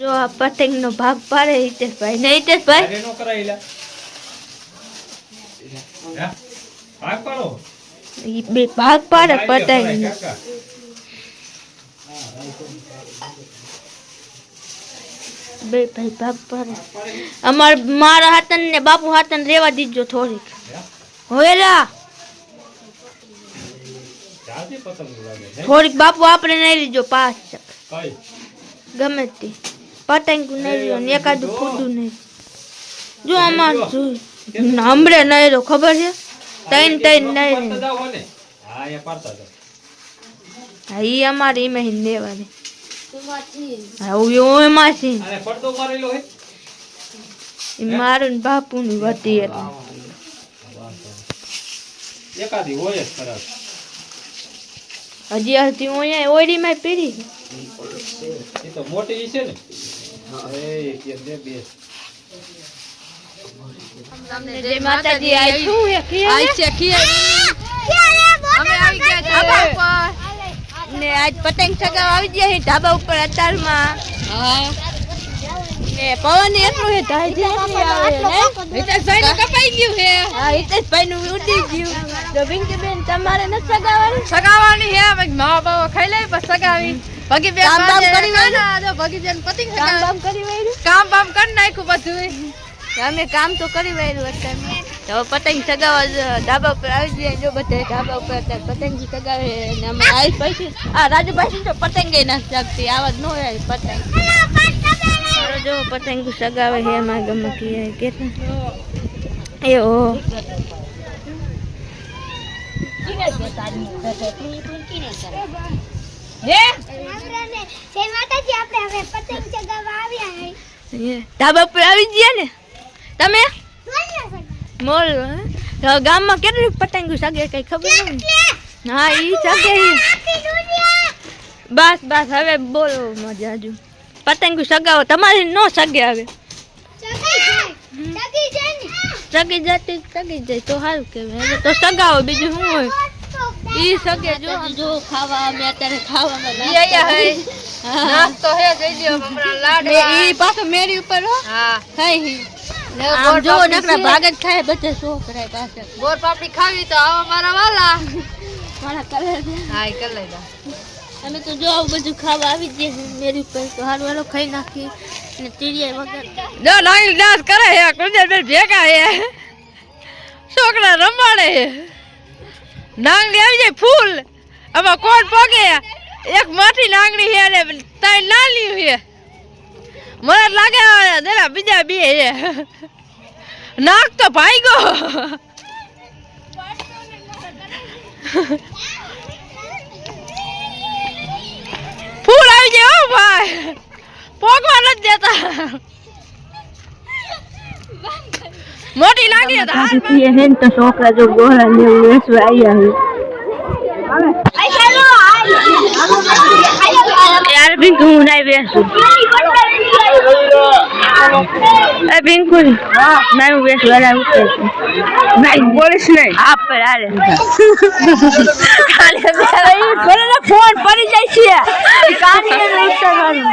જો આ પતંગ નો ભાગ પાડે હિતેશભાઈ. ને હિતેશભાઈ? નો કરાયેલા ભાગ પાડો. બે ભાગ પાડે પતંગ બે ભાઈ ભાગ પાડે. અમાર મારા હાથન ને બાપુ હાથન રેવા દીજો થોડીક? હોયલા? થોડીક બાપુ આપણે નહીં લીજો પાંચ. ગમે તે. પતંગ નહીં લીધો ને એકાદું ફૂદું નહીં જો અમાર જોઈ હમણે નહીં રહ્યો ખબર છે તૈન તૈન નહીં પાડતા રહ્યો. જાઓ હો ને. હા એ પાડતા જાઓ. હા ઈ અમારે એમાં હિન દેવાની હા હું એમાં છે અને પડદો મારેલો હે ઈ મારું ને બાપુની વધી એટલે એકાદી હોય જ ખરાબ હજી અડધી હું અહીંયા ઓયડીમાં પીડી એ તો મોટી છે ને? એ એક એક બે. બે જય માતાજી આ શું હે કે અમે આવી ગયા ધાબા ઉપર. ને આજ પતંગ ચગાવવા આવી ગયા છે ધાબા ઉપર અત્યારમાં હા. ને પવન એટલું હે ધાઈ જેટલી આવે ને? હિતેશભાઈ નું કપાઈ ગયું છે. હા હિતેશભાઈ નું ઉડી ગયું. તો બેન તમારે નથી સગાવવાનું સગાવાની હે અમે માવા બાવા ખાઈ લઈ પછી સગાવી ભગી બેન કામ બામ. કરી પતિંગ કામ બામ કરી વાયરું? કામ બામ કરી નાખ્યું બધું અમે કામ તો કરી વાયરું અત્યારે. તો પતંગ સગાવવા ધાબા ઉપર આવી જાય જો બધા ધાબા ઉપર અત્યારે પતંગ સગાવે અને અમે આવી પછી આ રાજુભાઈ તો પતંગ ના ચગતી આવા ન હોય પતંગ. જો પતંગ સગાવે છે એમાં ગમે કે કે એ ઓ ધાબા ઉપર આવી ગયા ને? તમે? મોલ ગામમાં કેટલી પતંગો સગે કઈ ખબર નહીં હા ઈ સગે બસ બસ હવે બોલો મજા હજુ પતંગો સગાવો તમારે નો સગે આવે સગી જતી સગી જાય તો સારું કેવાય તો સગાવો બીજું શું હોય? ઈ સગે જો. જો ખાવા અમે અત્યારે ખાવામાં અહીંયા હે. નાસ્તો હે જઈ દ્યો હમણાં લાડવા. ઈ પાછો મેરી ઉપર હો. હા. ખાઈ હી. આમ જો નકરા ભાગ જ ખાય બધા કરાય પાછળ. ગોળ પાપડી ખાવી તો આવો મારા વાલા. મારા કરે છે હા ઈ કરી લેજો અમે તો જો આવું બધું ખાવા આવી જ મેરી ઉપર. તો હાલ હાલો ખાઈ નાખી અને તીરિયા વગર જો નાઈ ડાન્સ કરે હે કુંજલબેન ભેગા હે. છોકરા રમાડે હે. નાંગલી આવી જાય ફૂલ. આમાં કોણ પોગે? એક મોટી નાંગળી હે અને ત્રણ નાની હે મને લાગે દેરા બીજા બે હે નાક તો ભાઈ ફૂલ આવી જાય ભાઈ. પોગવા નથી દેતા. મોટી લાગી તો હાલ પીએ હે તો છોકરા જો ગોરા ને વેચવા આવ્યા યાર બિંકુ હું નહીં બેસું એ બિંકુ નહીં હું બેસું અરે ઉતરે નહીં બોલીશ નહીં. હા પર આરે કાલે બોલે ને ફોન પડી જાય છે. કાલે ઉતરવાનું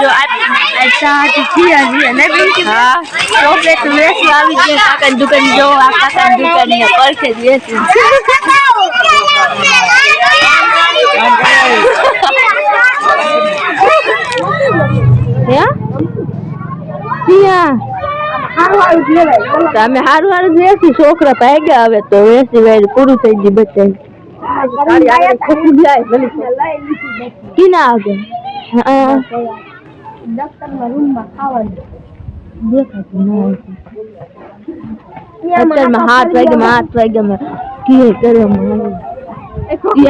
જો આ સાથી થી આવી ને હા. ચોકલેટ વેસી આવી ગઈ કાકા દુકાન જો આ કાકા દુકાન ને પરખે જ વેસી તમે હારું હારું જ વેસી છોકરા ભાગ્યા હવે તો વેસી વેર પૂરું થઈ ગયું બચ્ચા કિના આગળ? હા અત્યારમાં હાથ વાગ્યા હાથ વાગ્યા કે કરે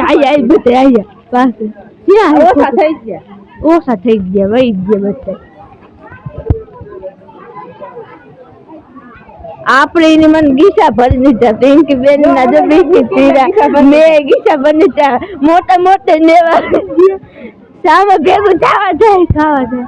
આઈ આઈ બધે આયા. પાસે. ક્યાં ઓછા થઈ ગયા. ઓછા થઈ ગયા વહી ગયા બધા. આપણે એને મને ગીસા ભરી દીધા કે બેન ના જો પિંકી તીરા મેં ગીસા ભરી દીધા. મોટા મોટા નેવા સામે ભેગું જવા જાય ખાવા જાય.